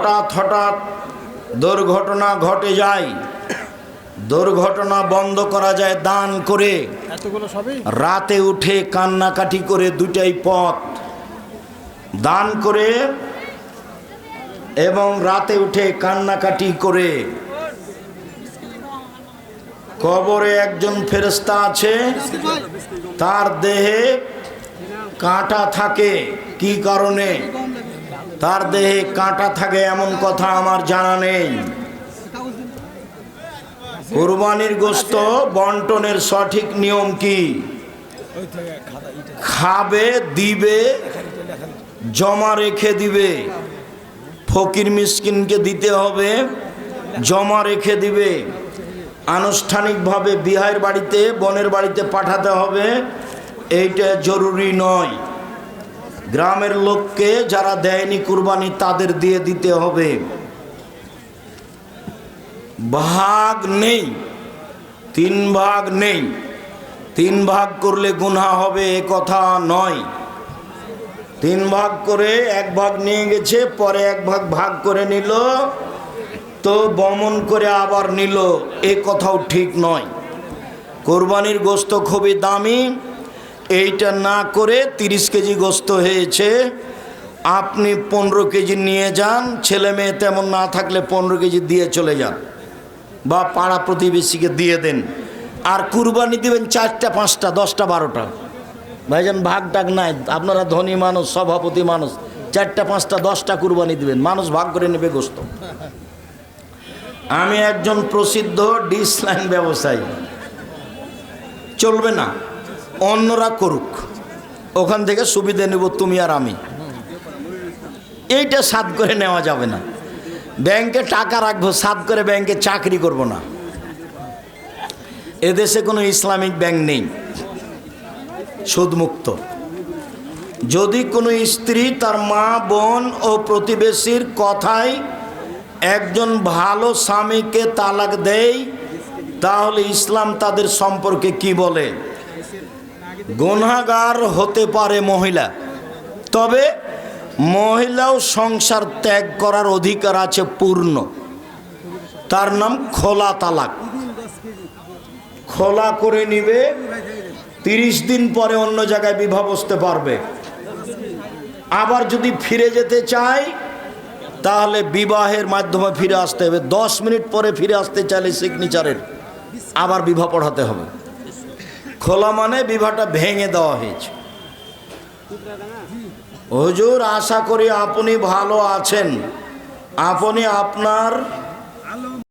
হঠাৎ হঠাৎ দুর্ঘটনা ঘটে যায়। দুর্ঘটনা বন্ধ করা যায় দান করে। রাতে উঠে কান্নাকাটি করে দুটাই পথ। দান করে এবং রাতে উঠে কান্নাকাটি করে। কবরে একজন ফেরেস্তা আছে। তার দেহে কাঁটা থাকে। কি কারণে? তার দেহে কাঁটা থাকে এমন কথা আমার জানা নেই। কুরবানির গোস্ত বন্টনের সঠিক নিয়ম কি? খাবে, দিবে, জমা রেখে দিবে। ফকির মিসকিনকে দিতে হবে, জমা রেখে দিবে। আনুষ্ঠানিকভাবে বিহার বাড়িতে, বনের বাড়িতে পাঠাতে হবে। এইটা জরুরি নয়। গ্রামের লোককে যারা দেয়নি কুরবানি তাদের দিয়ে দিতে হবে। ভাগ নেই, তিন ভাগ নেই। তিন ভাগ করলে গুণা হবে এ কথা নয়। তিন ভাগ করে এক ভাগ নিয়ে গেছে, পরে এক ভাগ ভাগ করে নিল, তো বমন করে আবার নিল, এ কথাও ঠিক নয়। কোরবানির গোস্ত খুবই দামি এইটা না করে তিরিশ কেজি গোস্ত হয়েছে, আপনি পনেরো কেজি নিয়ে যান, ছেলে মেয়ে তেমন না থাকলে পনেরো কেজি দিয়ে চলে যান, বা পাড়া প্রতিবেশীকে দিয়ে দেন। আর কুরবানি দিবেন চারটা, পাঁচটা, দশটা, বারোটা। ভাইজান ভাগ টাগ নাই, আপনারা ধনী মানুষ, সভাপতি মানুষ, চারটা, পাঁচটা, দশটা কুরবানি দিবেন, মানুষ ভাগ করে নেবে গোস্ত। আমি একজন প্রসিদ্ধ ডিস লাইন ব্যবসায়ী। চলবে না। অন্যরা করুক। ওখান থেকে সুবিধে নেব তুমি আর আমি। এইটা সাদ করে নেওয়া যাবে না। ব্যাংকে টাকা রাখব সাদ করে ব্যাংকে চাকরি করব না। এদেশে কোনো ইসলামিক ব্যাংক নেই। সুদমুক্ত। যদি কোনো স্ত্রী তার মা, বোন ও প্রতিবেশীর কথায় একজন ভালো স্বামীকে তালাক দেয়, তাহলে ইসলাম তাদের সম্পর্কে কি বলে? গুনাগার হতে পারে মহিলা। তবে মহিলাও সংসার ত্যাগ করার অধিকার আছে পূর্ণ। তার নাম খোলা তালাক। খোলা করে নিবে, তিরিশ দিন পরে অন্য জায়গায় বিবাহ বসতে পারবে। আবার যদি ফিরে যেতে চায়, তাহলে বিবাহের মাধ্যমে ফিরে আসতে হবে। দশ মিনিট পরে ফিরে আসতে চাইলে সিগনেচারের আবার বিবাহ পড়াতে হবে। খোলা মানে বিবাহটা ভেঙে দেওয়া হয়েছে। হুজুর আশা করি আপনি ভালো আছেন। আপনি আপনার